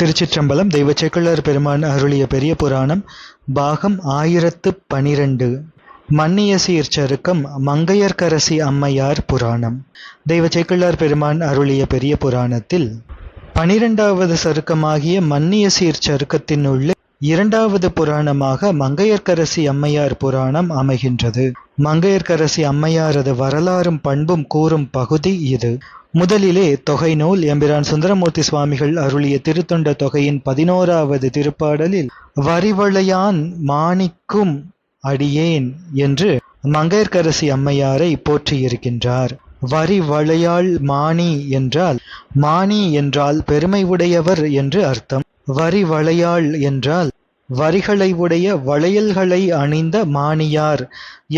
திருச்சிற்றம்பலம் தெய்வ சேக்கிழார் பெருமான் அருளிய பெரிய புராணம் பாகம் ஆயிரத்து பனிரெண்டு. மன்னிய சீர்ச்சருக்கம் மங்கையர்க்கரசி அம்மையார் புராணம். தெய்வ பெருமான் அருளிய பெரிய புராணத்தில் பனிரெண்டாவது சருக்கமாகிய மன்னிய சீர்ச்சருக்கத்தினுள்ளே இரண்டாவது புராணமாக மங்கையர்க்கரசி அம்மையார் புராணம் அமைகின்றது. மங்கையர்க்கரசி அம்மையாரது வரலாறும் பண்பும் கூறும் பகுதி இது. முதலிலே தொகை நூல் எம்பிரான் சுந்தரமூர்த்தி சுவாமிகள் அருளிய திருத்தொண்ட தொகையின் பதினோராவது திருப்பாடலில் வரிவளையான் மாணிக்கும் அடியேன் என்று மங்கையர்க்கரசி அம்மையாரை போற்றியிருக்கின்றார். வரிவளையாள் மாணி என்றால் மாணி என்றால் பெருமை உடையவர் என்று அர்த்தம். வரி வளையாள் என்றால் வரிகளை உடைய வளையல்களை அணிந்த மாணியார்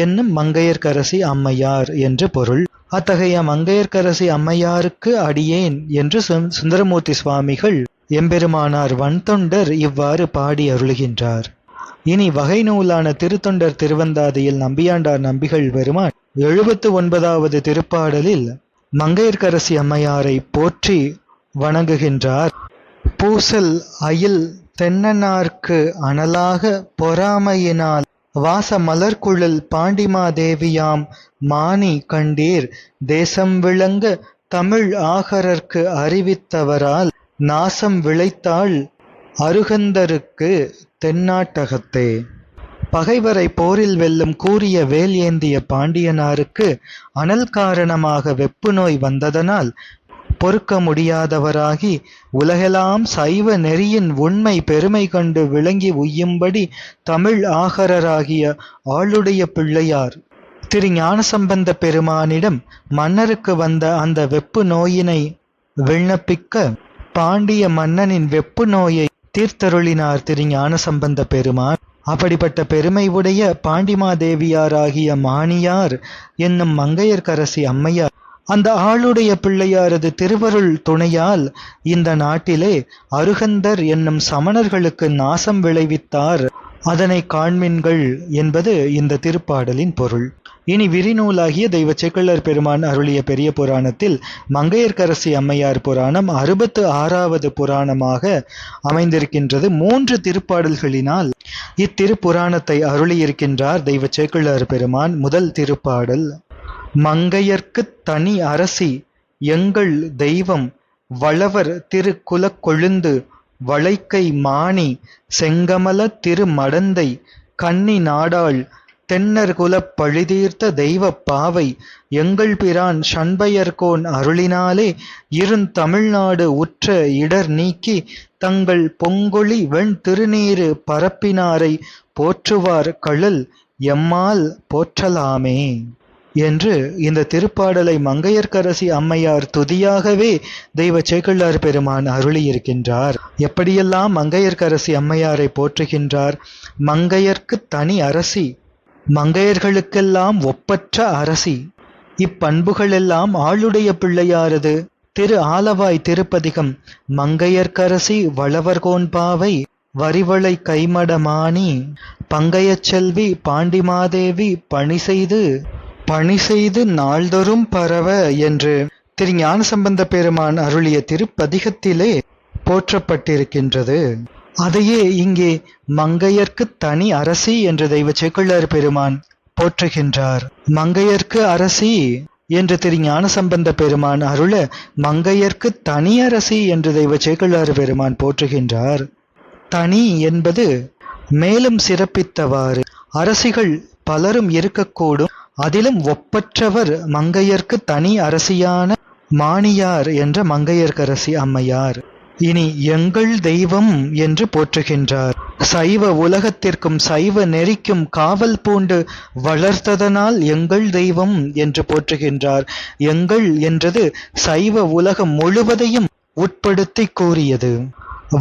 என்னும் மங்கையர்க்கரசி அம்மையார் என்று பொருள். அத்தகைய மங்கையர்க்கரசி அம்மையாருக்கு அடியேன் என்று சுந்தரமூர்த்தி சுவாமிகள் எம்பெருமானார் வன்தொண்டர் இவ்வாறு பாடி அருளுகின்றார். இனி வகை நூலான திருத்தொண்டர் திருவந்தாதியில் நம்பியாண்டார் நம்பிகள் பெருமான் எழுபத்து ஒன்பதாவது திருப்பாடலில் மங்கையர்க்கரசி அம்மையாரை போற்றி வணங்குகின்றார். பூசல் அயில் தென்னனார்க்கு அனலாக பொறாமையினால் வாச மலர்குழல் பாண்டிமாதேவியாம் மானி கண்டீர் தேசம் விளங்க தமிழ் ஆகரர்க்கு அறிவித்தவரால் நாசம் விளைத்தாள் அருகந்தருக்கு தென்னாட்டகத்தே. பகைவரை போரில் வெல்லும் கூறிய வேல் ஏந்திய பாண்டியனாருக்கு அனல் காரணமாக வெப்பு நோய் வந்ததனால் பொறுக்க முடியாதவராகி உலகெல்லாம் சைவ நெறியின் உண்மை பெருமை கண்டு விளங்கி உய்யும்படி தமிழ் ஆகரராகிய ஆளுடைய பிள்ளையார். திரு ஞானசம்பந்த பெருமானிடம் மன்னருக்கு வந்த அந்த வெப்பு நோயினை விண்ணப்பிக்க பாண்டிய மன்னனின் வெப்பு நோயை தீர்த்தருளினார் திரு ஞானசம்பந்த பெருமான். அப்படிப்பட்ட பெருமை உடைய பாண்டிமாதேவியாராகிய மாணியார் என்னும் மங்கையர்கரசி அம்மையார் அந்த ஆளுடைய பிள்ளையாரது திருவருள் துணையால் இந்த நாட்டிலே அருகந்தர் என்னும் சமணர்களுக்கு நாசம் விளைவித்தார். அதனை காண்மின்கள் என்பது இந்த திருப்பாடலின் பொருள். இனி விரிநூலாகிய தெய்வ செக்குள்ளர் பெருமான் அருளிய பெரிய புராணத்தில் மங்கையர்க்கரசி அம்மையார் புராணம் அறுபத்து ஆறாவது புராணமாக அமைந்திருக்கின்றது. மூன்று திருப்பாடல்களினால் இத்திருப்புராணத்தை அருளியிருக்கின்றார் தெய்வ சேக்குள்ளர் பெருமான் முதல் திருப்பாடல். மங்கையர்க்குத் தனி அரசி எங்கள் தெய்வம் வளவர் திரு குலக்கொழுந்து வளைக்கை மாணி செங்கமல திருமடந்தை கன்னி நாடாள் தென்னர்குலப் பழிதீர்த்த தெய்வப் பாவை எங்கள் பிரான் ஷண்பயர்கோன் அருளினாலே இருந்தமிழ்நாடு உற்ற இடர் நீக்கி தங்கள் பொங்கொழி வெண் திருநீரு பரப்பினாரை போற்றுவார் கழல் எம்மால் போற்றலாமே. என்று இந்த திருப்பாடலை மங்கையர்க்கரசி அம்மையார் துதியாகவே தெய்வ சேக்கிழார் பெருமான் அருளியிருக்கின்றார். எப்படியெல்லாம் மங்கையர்க்கரசி அம்மையாரை போற்றுகின்றார்? மங்கையர்க்கு தனி அரசி மங்கையர்களுக்கெல்லாம் ஒப்பற்ற அரசி. இப்பண்புகளெல்லாம் ஆளுடைய பிள்ளையாரது. திரு ஆலவாய் திருப்பதிகம் மங்கையர்க்கரசி வளவர்கோன்பாவை வரிவளை கைமடமானி பங்கையச் செல்வி பாண்டிமாதேவி பணி செய்து பணி செய்து நாள்தொறும் பரவ என்று திரு ஞானசம்பந்த பெருமான் அருளிய திருப்பதிகத்திலே போற்றப்பட்டிருக்கின்றது. அதையே இங்கே மங்கையர்க்கு தனி அரசி என்று தெய்வ செக்குள்ளார் பெருமான் போற்றுகின்றார். மங்கையர்க்கு அரசி என்று திரு ஞானசம்பந்த பெருமான் அருள மங்கையர்க்கு தனி அரசி என்று தெய்வ சேக்குள்ளார் பெருமான் போற்றுகின்றார். தனி என்பது மேலும் சிறப்பித்தவாறு அரசிகள் பலரும் இருக்கக்கூடும் அதிலும் ஒப்பற்றவர் மங்கையர்க்கு தனி அரசியான மாணியார் என்ற மங்கையர்க்கரசி அம்மையார். இனி எங்கள் தெய்வம் என்று போற்றுகின்றார். சைவ உலகத்திற்கும் சைவ நெறிக்கும் காவல் பூண்டு வளர்த்ததனால் எங்கள் தெய்வம் என்று போற்றுகின்றார். எங்கள் என்றது சைவ உலகம் முழுவதையும் உட்படுத்தி கூறியது.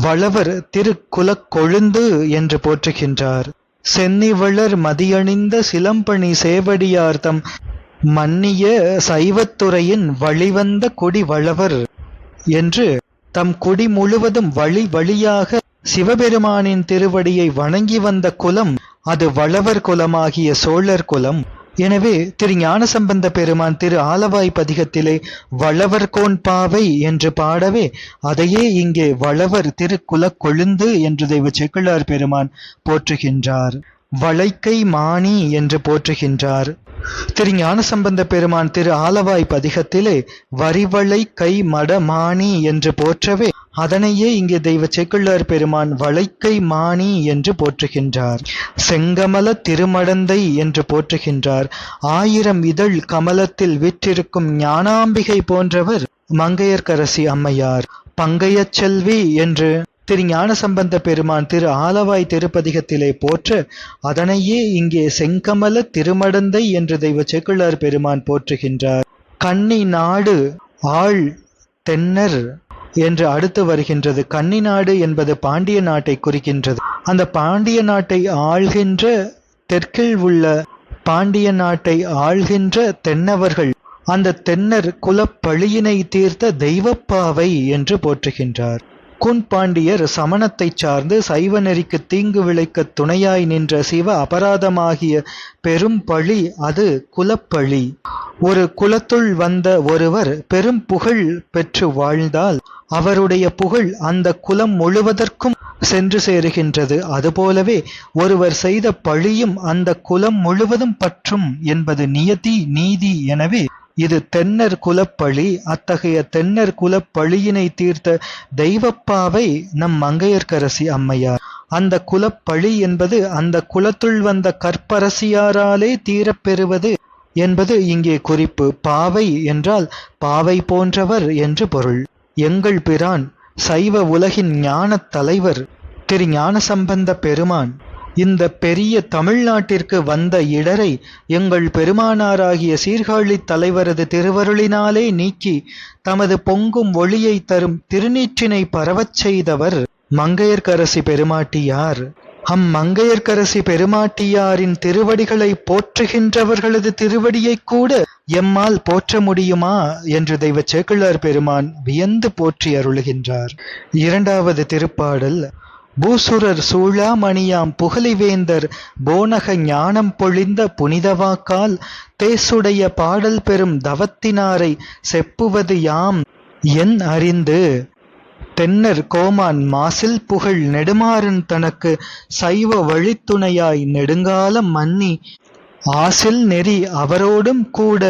வளவர் திருக்குலக் கொழுந்து என்று போற்றுகின்றார். சென்னிவளர் மதியணிந்த சிலம்பணி சேவடியார்த்தம் மன்னிய சைவத்துறையின் வழிவந்த குடி வளவர் என்று தம் குடி முழுவதும் வழி வழியாக சிவபெருமானின் திருவடியை வணங்கி வந்த குலம் அது வளவர் குலமாகிய சோழர் குலம். எனவே திரு ஞானசம்பந்த பெருமான் திரு ஆலவாய் பதிகத்திலே வளவர் கோன் பாவை என்று பாடவே அதையே இங்கே வளவர் திரு குலக்கொழுந்து என்று தெய்வ செக்குள்ளார் பெருமான் போற்றுகின்றார். வளைக்கை மாணி என்று போற்றுகின்றார். திரு ஞானசம்பந்த பெருமான் திரு ஆலவாய் பதிகத்திலே வரிவளை கை மட மாணி என்று போற்றவே அதனையே இங்கே தெய்வ செக்குள்ளார் பெருமான் வளைக்கை மாணி என்று போற்றுகின்றார். செங்கமல திருமடந்தை என்று போற்றுகின்றார். ஆயிரம் இதழ் கமலத்தில் விற்றிருக்கும் ஞானாம்பிகை போன்றவர் மங்கையர்க்கரசி அம்மையார். பங்கையச் செல்வி என்று திரு ஞானசம்பந்த பெருமான் திரு ஆலவாய் திருப்பதிகத்திலே போற்ற அதனையே இங்கே செங்கமல திருமடந்தை என்று தெய்வ செக்குள்ளார் பெருமான் போற்றுகின்றார். கன்னி நாடு ஆள் தென்னர் என்று அடுத்து வருகின்றது. கன்னிநாடு என்பது பாண்டிய நாட்டை குறிக்கின்றது. அந்த பாண்டிய நாட்டை ஆள்கின்ற தெற்கில் உள்ள பாண்டிய நாட்டை ஆள்கின்ற தென்னவர்கள் அந்த தென்னர் குலப்பழியினை தீர்த்த தெய்வப்பாவை என்று போற்றுகின்றார். குன் பாண்டியர் சமணத்தைச் சார்ந்து சைவ நெறிக்கு தீங்கு விளைக்க துணையாய் நின்ற சிவ அபராதமாகிய பெரும் பழி அது குலப்பழி. ஒரு குலத்துள் வந்த ஒருவர் பெரும் புகழ் பெற்று வாழ்ந்தால் அவருடைய புகழ் அந்த குலம் முழுவதற்கும் சென்று சேருகின்றது. அதுபோலவே ஒருவர் செய்த பழியும் அந்த குலம் முழுவதும் பற்றும் என்பது நியதி நீதி. எனவே இது தென்னர் குலப்பழி அத்தகைய தென்னர் குலப்பழியினை தீர்த்த தெய்வப்பாவை நம் மங்கையர்க்கரசி அம்மையார். அந்த குலப்பழி என்பது அந்த குலத்துள் வந்த கற்பரசியாராலே தீரப்பெறுவது என்பது இங்கே குறிப்பு. பாவை என்றால் பாவை போன்றவர் என்று பொருள். எங்கள் பிரான் சைவ உலகின் ஞானத் தலைவர் திரு ஞானசம்பந்த பெருமான். இந்த பெரிய தமிழ்நாட்டிற்கு வந்த இடரை எங்கள் பெருமானாராகிய சீர்காழி தலைவரது திருவருளினாலே நீக்கி தமது பொங்கும் ஒளியை தரும் திருநீற்றினை பரவச் செய்தவர் மங்கையர்க்கரசி பெருமாட்டியார். அம்மங்கையர்க்கரசி பெருமாட்டியாரின் திருவடிகளை போற்றுகின்றவர்களது திருவடியை கூட எம்மால் போற்ற முடியுமா? என்று தெய்வ சேக்கிழார் பெருமான் வியந்து போற்றி அருளுகின்றார். இரண்டாவது திருப்பாடல் பூசுரர் சூழாமணியாம் புகழிவேந்தர் போனக ஞானம் பொழிந்த புனிதவாக்கால் தேசுடைய பாடல் பெறும் தவத்தினாரை செப்புவது யாம்? என் அறிந்து தென்னர் கோமான் மாசில் புகழ் நெடுமாறன் தனக்கு சைவ வழித்துணையாய் நெடுங்காலம் மன்னி. ஆசில் நெறி அவரோடும் கூட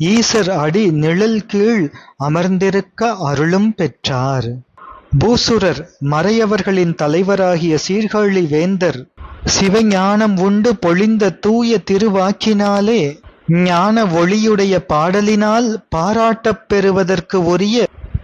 ஈசர் அடி நிழல் கீழ் அமர்ந்திருக்க அருளும் பெற்றார். பூசுரர் மறையவர்களின் தலைவராகிய சீர்காழி வேந்தர் சிவஞானம் உண்டு பொழிந்த தூய திருவாக்கினாலே ஞான ஒளியுடைய பாடலினால் பாராட்டப் பெறுவதற்கு உரிய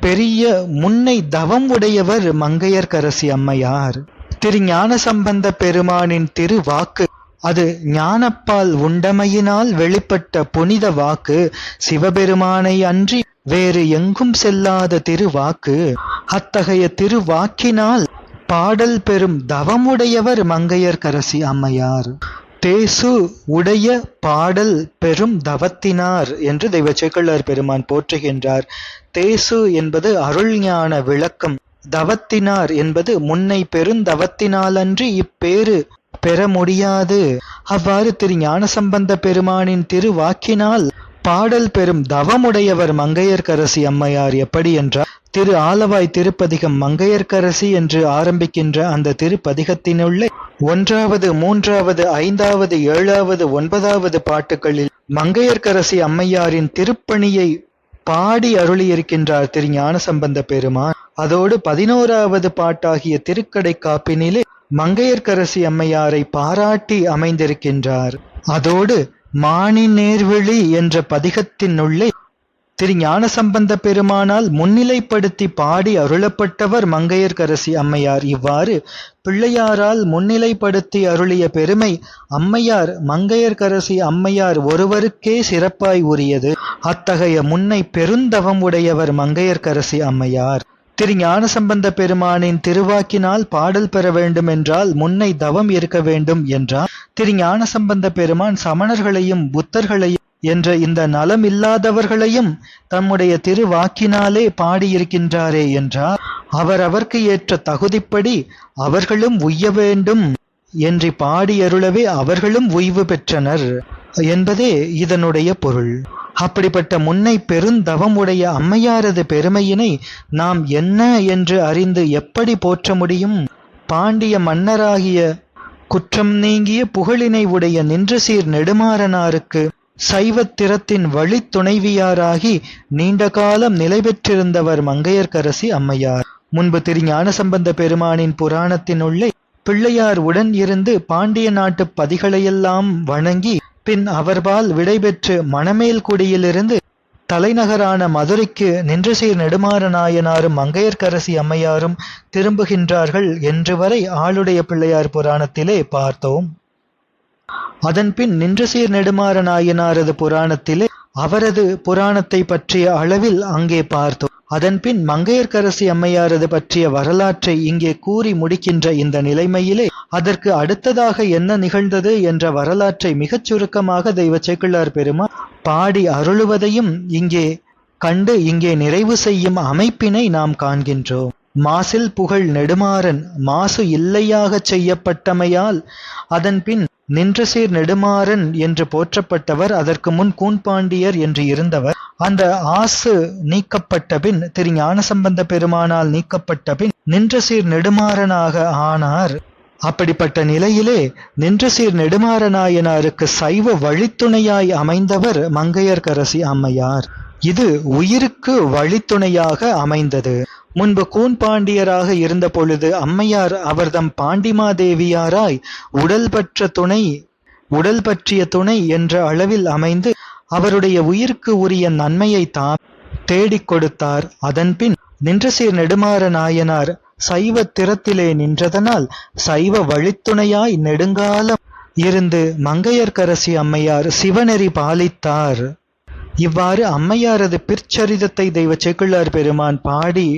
பெரிய முன்னை தவம் உடையவர் மங்கையர்கரசி அம்மையார். திரு ஞான சம்பந்த பெருமானின் திருவாக்கு அது ஞானப்பால் உண்டமையினால் வெளிப்பட்ட புனித வாக்கு சிவபெருமானை அன்றி வேறு எங்கும் செல்லாத திருவாக்கு. அத்தகைய திருவாக்கினால் பாடல் பெறும் தவமுடையவர் மங்கையர்கரசி அம்மையார். தேசு உடைய பாடல் பெரும் தவத்தினார் என்று தெய்வ சேக்கள்ளார் பெருமான் போற்றுகின்றார். தேசு என்பது அருள்ஞான விளக்கம். தவத்தினார் என்பது முன்னை பெருந்தவத்தினாலன்றி இப்பேறு பெற முடியாது. அவ்வாறு திரு ஞானசம்பந்த பெருமானின் திருவாக்கினால் பாடல் பெறும் தவமுடையவர் மங்கையர்க்கரசி அம்மையார் எப்படி என்றார். திரு ஆலவாய் திருப்பதிகம் மங்கையர்க்கரசி என்று ஆரம்பிக்கின்ற அந்த திருப்பதிகத்தினுள்ளே ஒன்றாவது மூன்றாவது ஐந்தாவது ஏழாவது ஒன்பதாவது பாட்டுகளில் மங்கையர்க்கரசி அம்மையாரின் திருப்பணியை பாடி அருளியிருக்கின்றார் திரு ஞானசம்பந்த பெருமான். அதோடு பதினோராவது பாட்டாகிய திருக்கடை காப்பினிலே மங்கையர்க்கரசி அம்மையாரை பாராட்டி அமைந்திருக்கின்றார். அதோடு மானி நேர்வெளி என்ற பதிகத்தினுள்ளே திரு ஞான சம்பந்த பெருமானால் முன்னிலைப்படுத்தி பாடி அருளப்பட்டவர் மங்கையர்கரசி அம்மையார். இவ்வாறு பிள்ளையாரால் முன்னிலைப்படுத்தி அருளிய பெருமை அம்மையார் மங்கையர்கரசி அம்மையார் ஒருவருக்கே சிறப்பாய் உரியது. அத்தகைய முன்னை பெருந்தவம் உடையவர் மங்கையர்கரசி அம்மையார். திரு ஞானசம்பந்த பெருமானின் திருவாக்கினால் பாடல் பெற வேண்டும் என்றால் முன்னை தவம் இருக்க வேண்டும் என்றார். திரு ஞானசம்பந்த பெருமான் சமணர்களையும் புத்தர்களையும் என்ற இந்த நலம் இல்லாதவர்களையும் தம்முடைய திருவாக்கினாலே பாடியிருக்கின்றாரே என்றார். அவர்க்கு ஏற்ற தகுதிப்படி அவர்களும் உய்ய வேண்டும் என்று பாடியருளவே அவர்களும் உய்வு பெற்றனர் என்பதே இதனுடைய பொருள். அப்படிப்பட்ட முன்னை பெருந்தவம் உடைய அம்மையாரது பெருமையினை நாம் என்ன என்று அறிந்து எப்படி போற்ற முடியும்? பாண்டிய மன்னராகிய குற்றம் நீங்கிய புகழினை உடைய நின்று சீர் நெடுமாறனாருக்கு சைவத்திறத்தின் வழித்துணைவியாராகி நீண்ட காலம் நிலை பெற்றிருந்தவர் மங்கையர்க்கரசி அம்மையார். முன்பு திரு ஞானசம்பந்த பெருமானின் புராணத்தினுள்ளே பிள்ளையார் உடன் இருந்து பாண்டிய நாட்டு பதிகளையெல்லாம் வணங்கி பின் அவர்பால் விடைபெற்று மணமேல்குடியிலிருந்து தலைநகரான மதுரைக்கு நின்று நெடுமாறநாயனாரும் நெடுமாற நாயனாரும் மங்கையர்க்கரசி அம்மையாரும் திரும்புகின்றார்கள் என்று வரை ஆளுடைய பிள்ளையார் புராணத்திலே பார்த்தோம். அதன்பின் நின்று சீர் நெடுமாற நாயனாரது புராணத்திலே அவரது புராணத்தை பற்றிய அளவில் அங்கே பார்த்தோம். அதன்பின் மங்கையர்க்கரசி அம்மையாரது பற்றிய வரலாற்றை இங்கே கூறி முடிக்கின்ற இந்த நிலைமையிலே அதற்கு அடுத்ததாக என்ன நிகழ்ந்தது என்ற வரலாற்றை மிகச் சுருக்கமாக தெய்வ சேக்கிழார் பெருமா பாடி அருளுவதையும் இங்கே கண்டு இங்கே நிறைவு செய்யும் அமைப்பினை நாம் காண்கின்றோம். மாசில் புகழ் நெடுமாறன் மாசு இல்லையாகச் செய்யப்பட்டமையால் அதன்பின் நின்ற சீர் நெடுமாறன் என்று போற்றப்பட்டவர் அதற்கு முன் கூன்பாண்டியர் என்று இருந்தவர். அந்த ஆசு நீக்கப்பட்ட பின் திரு ஞானசம்பந்த பெருமானால் நீக்கப்பட்ட பின் நின்ற சீர் நெடுமாறனாக ஆனார். அப்படிப்பட்ட நிலையிலே நின்ற சீர் நெடுமாறனாயனாருக்கு சைவ வழித்துணையாய் அமைந்தவர் மங்கையர்கரசி அம்மையார். இது உயிருக்கு வழித்துணையாக அமைந்தது. முன்பு கூன் பாண்டியராக இருந்த பொழுது அம்மையார் அவர்தம் பாண்டிமாதேவியாராய் உடல் பற்ற துணை உடல் பற்றிய துணை என்ற அளவில் அமைந்து அவருடைய உயிருக்கு உரிய நன்மையை தாம் தேடிக் கொடுத்தார். அதன்பின் நின்றசீர் நெடுமாற நாயனார் சைவ திறத்திலே நின்றதனால் சைவ வழித்துணையாய் நெடுங்காலம் இருந்து மங்கையர்கரசி அம்மையார் சிவநெறி பாலித்தார். இவ்வாறு அம்மையாரது பிற்சரிதத்தை தெய்வ செக்குள்ளார் பெருமான் பாடி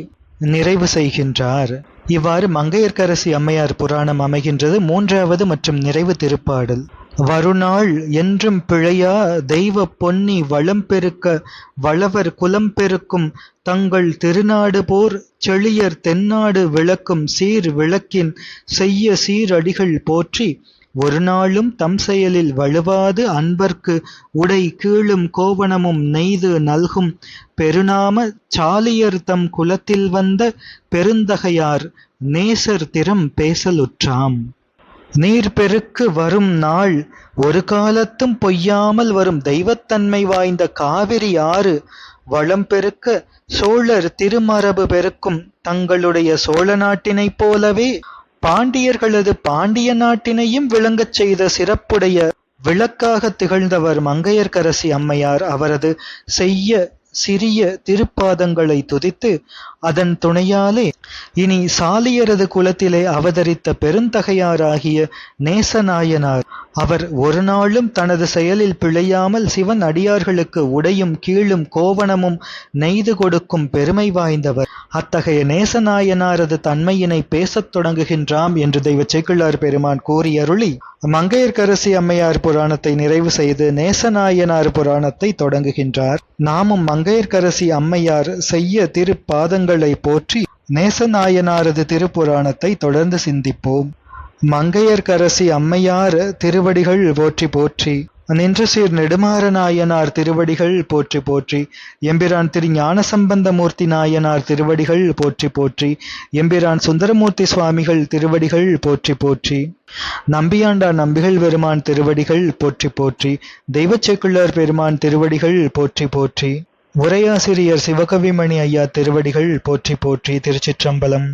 நிறைவு செய்கின்றார். இவ்வாறு மங்கையர்க்கரசி அம்மையார் புராணம் அமைகின்றது மூன்றாவது மற்றும் நிறைவு திருப்பாடல். வருநாள் என்றும் பிழையா தெய்வ பொன்னி வளம் பெருக்க வளவர் குலம் பெருக்கும் தங்கள் திருநாடு போர் செழியர் தென்னாடு விளக்கும் சீர் விளக்கின் செய்ய சீரடிகள் போற்றி ஒரு நாளும் தம் செயலில் வழுவாது அன்பர்க்கு உடை கீழும் கோவணமும் நெய்து நல்கும். பெருநாம சாலியர் தம் குலத்தில் வந்த பெருந்தகையார் நேசர் திறம் பேசலுற்றாம். நீர் பெருக்கு வரும் நாள் ஒரு காலத்தும் பொய்யாமல் வரும் தெய்வத்தன்மை வாய்ந்த காவிரி ஆறு. வளம் பெருக்க சோழர் திருமரபு பெருக்கும் தங்களுடைய சோழ நாட்டினைப் போலவே பாண்டியர்களது பாண்டிய நாட்டினையும் விளங்கச் செய்த சிறப்புடைய விளக்காக திகழ்ந்தவர் மங்கையர்க்கரசி அம்மையார். அவரது செய்ய சிறிய திருப்பாதங்களை துதித்து அதன் துணையாலே இனி சாலியரது குலத்திலே அவதரித்த பெருந்தகையாராகிய நேசநாயனார் அவர் ஒரு நாளும் தனது செயலில் பிழையாமல் சிவன் அடியார்களுக்கு உடையும் கீழும் கோவணமும் நெய்து கொடுக்கும் பெருமை வாய்ந்தவர். அத்தகைய நேசநாயனாரது தன்மையினை பேசத் தொடங்குகின்றாம் என்று தெய்வ சேக்கிழார் பெருமான் கூறியருளி. மங்கையர்கரசி அம்மையார் புராணத்தை நிறைவு செய்து நேசநாயனார் புராணத்தை தொடங்குகின்றார். நாமும் மங்கையர்கரசி அம்மையார் செய்ய திருப்பாதங்கள் போற்றி நேசநாயனாரது திருப்புராணத்தை தொடர்ந்து சிந்திப்போம். மங்கையர்கரசி அம்மையார் திருவடிகள் போற்றி போற்றி நின்று சீர் நெடுமாற நாயனார் திருவடிகள் போற்றி போற்றி எம்பிரான் திரு ஞானசம்பந்தமூர்த்தி நாயனார் திருவடிகள் போற்றி போற்றி எம்பிரான் சுந்தரமூர்த்தி சுவாமிகள் திருவடிகள் போற்றி போற்றி நம்பியாண்டார் நம்பிகள் பெருமான் திருவடிகள் போற்றி போற்றி தெய்வச்செக்குள்ளார் பெருமான் திருவடிகள் போற்றி போற்றி. உரையாசிரியர் சிவகவிமணி ஐயா திருவடிகள் போற்றி போற்றி திருச்சிற்றம்பலம்.